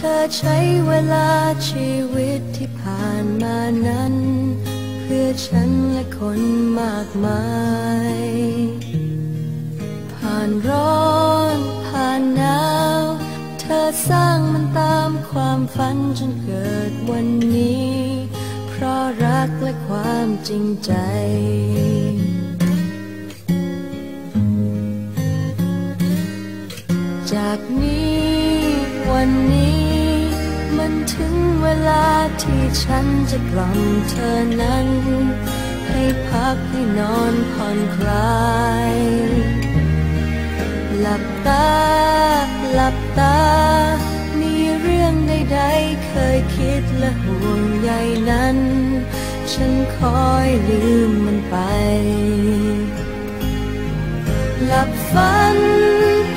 ธอใช้เวลาชีวิตที่ผ่านมานั้น เพื่อฉันและคนมากมาย ผ่านร้อนผ่านหนาว เธอสร้างมันตามความฝันจนเกิดวันนี้ เพราะรักและความจริงใจจากนี้วันนี้ ถึงเวลาที่ฉันจะกล่อมเธอนั้น ให้พักให้นอนผ่อนคลาย หลับตา หลับตา มีเรื่องใดๆเคยคิดและห่วงใยนั้น ฉันคอยลืมมันไป หลับฝัน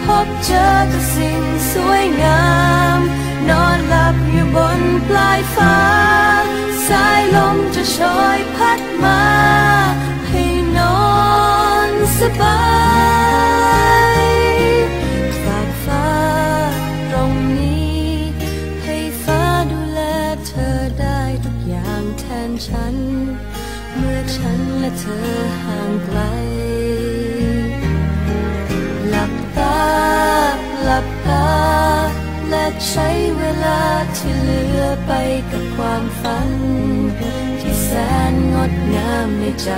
พบเจอแต่สิ่งสวยงาม นอนหลับอยู่บนปลายฟ้า สายลมจะโชยพัดมา ให้นอนสบายฝากฟ้าตรงนี้ ให้ฟ้าดูแลเธอได้ทุกอย่างแทนฉัน เมื่อฉันและเธอห่างไกล หลับตา หลับตา และใช้เวลาที่เหลือไปกับความฝัน ที่แสนงดงามในใจ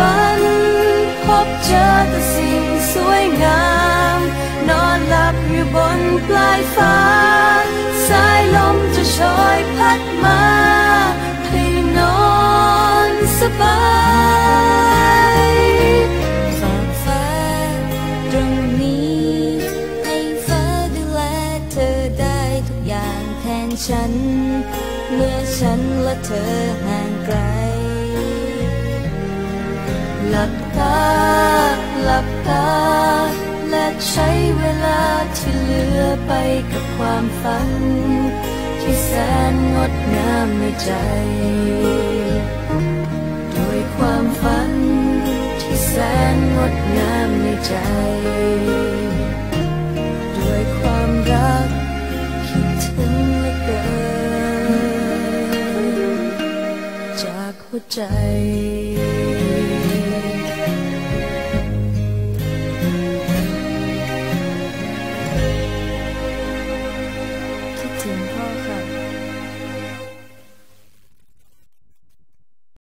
ฝัน พบเจอแต่สิ่งสวยงาม นอนหลับอยู่บนปลายฟ้า สายลมจะโชยพัดมาให้นอนสบายฝากฟ้าตรงนี้ ให้ฟ้าดูแลเธอได้ทุกอย่างแทนฉัน เมื่อฉันและเธอห่างไกล หลับตาหลับตา และใช้เวลาที่เหลือไปกับความฝัน ที่แสนงดงามในใจด้วยความฝัน ที่แสนงดงามในใจด้วยความรักคิดถึงเหลือเกินจากหัวใจ Martin.